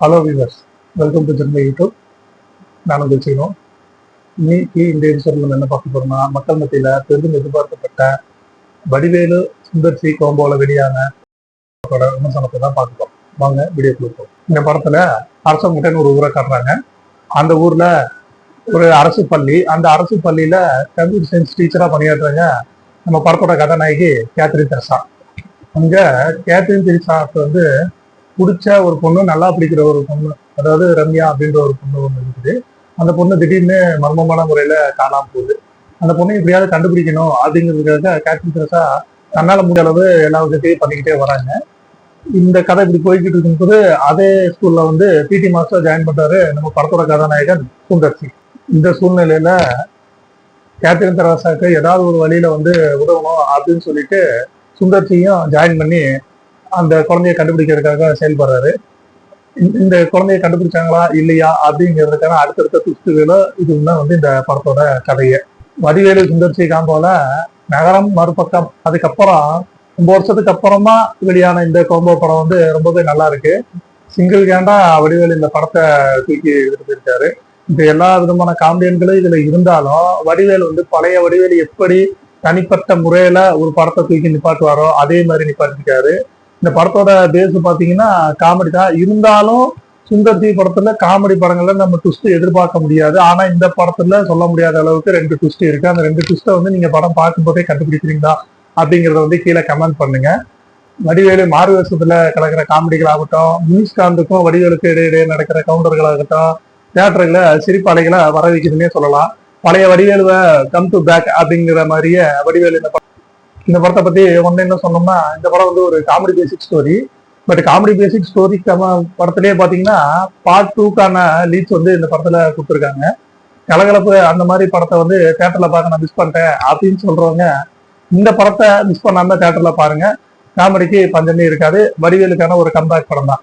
Hello viewers welcome to ஜென்மை YouTube நான் உங்கள் செய்யணும் இன்னைக்கு இந்த எபிசோட்ல என்ன பார்க்க போறோம்னா மக்கள் மத்தியில பெரிதும் எதிர்பார்க்கப்பட்ட வடிவேலு சுந்தர் சி கோம்போல வெளியான விமர்சனத்தை தான் பார்க்க போறோம். வாங்க வீடியோ கொடுப்போம் இந்த படத்துல அரசமுட்டைன்னு ஒரு ஊரை காட்டுறாங்க. அந்த ஊர்ல ஒரு அரசு பள்ளி. அந்த அரசு பள்ளியில கம்ப்யூட்டர் சயின்ஸ் டீச்சரா பணியாற்றுறாங்க நம்ம படத்தோட கதாநாயகி கேத்ரின் தெரசா அங்க கேத்ரின் தெரசாவுக்கு வந்து பிடிச்ச ஒரு பொண்ணு நல்லா பிடிக்கிற ஒரு பொண்ணு அதாவது ரம்யா அப்படின்ற ஒரு பொண்ணு ஒன்று இருக்குது. அந்த பொண்ணு திடீர்னு மர்மமான முறையில காணாம போகுது. அந்த பொண்ணை எப்படியாவது கண்டுபிடிக்கணும் அப்படிங்கிறதுக்காக கேத்ரின் தெரசா தன்னால முடிஞ்ச அளவு எல்லா விஷயத்தையும் பண்ணிக்கிட்டே வராங்க. இந்த கதை இப்படி போய்கிட்டு இருக்கும்போது அதே ஸ்கூல்ல வந்து பிடி மாஸ்டர் ஜாயின் பண்றாரு நம்ம படத்தோட கதாநாயகன் சுந்தர் சி இந்த சூழ்நிலையில கேத்ரின் தெரசாக்கு ஏதாவது ஒரு வழியில வந்து உதவணும் அப்படின்னு சொல்லிட்டு சுந்தர் ஜாயின் பண்ணி அந்த குழந்தைய கண்டுபிடிக்கிறதுக்காக செயல்படுறாரு. இந்த- இந்த குழந்தைய கண்டுபிடிச்சாங்களா இல்லையா அப்படிங்கிறதுக்கான அடுத்தடுத்த துஷ்டுகளோ இதுதான் வந்து இந்த படத்தோட கதையை. வடிவேலு சுந்தர்சி காம்போல நகரம் மறுபக்கம். அதுக்கப்புறம் ரொம்ப வருஷத்துக்கு அப்புறமா வெளியான இந்த கோம்போ படம் வந்து ரொம்பவே நல்லா இருக்கு. சிங்கிள் கேண்டா வடிவேலு இந்த படத்தை தூக்கி எடுத்துட்டு போயிருக்காரு. இந்த எல்லா விதமான காமெடியன்களும் இதுல இருந்தாலும் வடிவேலு வந்து பழைய வடிவேலு எப்படி தனிப்பட்ட முறையில ஒரு படத்தை தூக்கி நிப்பாட்டுவாரோ அதே மாதிரி நிப்பாட்டிருக்காரு. இந்த படத்தோட பேஸ் பாத்தீங்கன்னா காமெடி தான். இருந்தாலும் சுந்தர்ஜி படத்துல காமெடி படங்கள்ல நம்ம ட்விஸ்ட் எதிர்பார்க்க முடியாது. ஆனா இந்த படத்துல சொல்ல முடியாத அளவுக்கு ரெண்டு ட்விஸ்ட் இருக்கு. அந்த ரெண்டு ட்விஸ்ட்டை வந்து நீங்க படம் பார்க்கும்போதே கண்டுபிடிக்கிறீங்களா அப்படிங்கறத வந்து கீழே கமெண்ட் பண்ணுங்க. வடிவேலு மாறு வேஷத்துல கிடக்கிற காமெடிகள் ஆகட்டும் முனிஷ்காந்துக்கும் வடிவேலுக்கு இடையிடையே நடக்கிற கவுண்டர்களாகட்டும் தியேட்டர்களை சிரிப்பாலைகளை வர வைக்குதுன்னே சொல்லலாம். பழைய வடிவேலுவை கம் டு பேக் அப்படிங்கிற மாதிரியே வடிவேலு இந்த படம் இந்த படத்தை பத்தி ஒண்ணு என்ன சொன்னோம்னா இந்த படம் வந்து ஒரு comedy basic story but comedy basic story படத்திலேயே பாத்தீங்கன்னா பார்ட் டூக்கான லீட்ஸ் வந்து இந்த படத்துல கொடுத்துருக்காங்க. கலகலப்பு அந்த மாதிரி படத்தை வந்து தேட்டர்ல பார்க்க நான் மிஸ் பண்ணிட்டேன் அப்படின்னு சொல்றவங்க இந்த படத்தை மிஸ் பண்ணாம தேட்டர்ல பாருங்க. காமெடிக்கு பஞ்சமே இருக்காது. வடிவேலுக்கான ஒரு கம்பேக் படம் தான்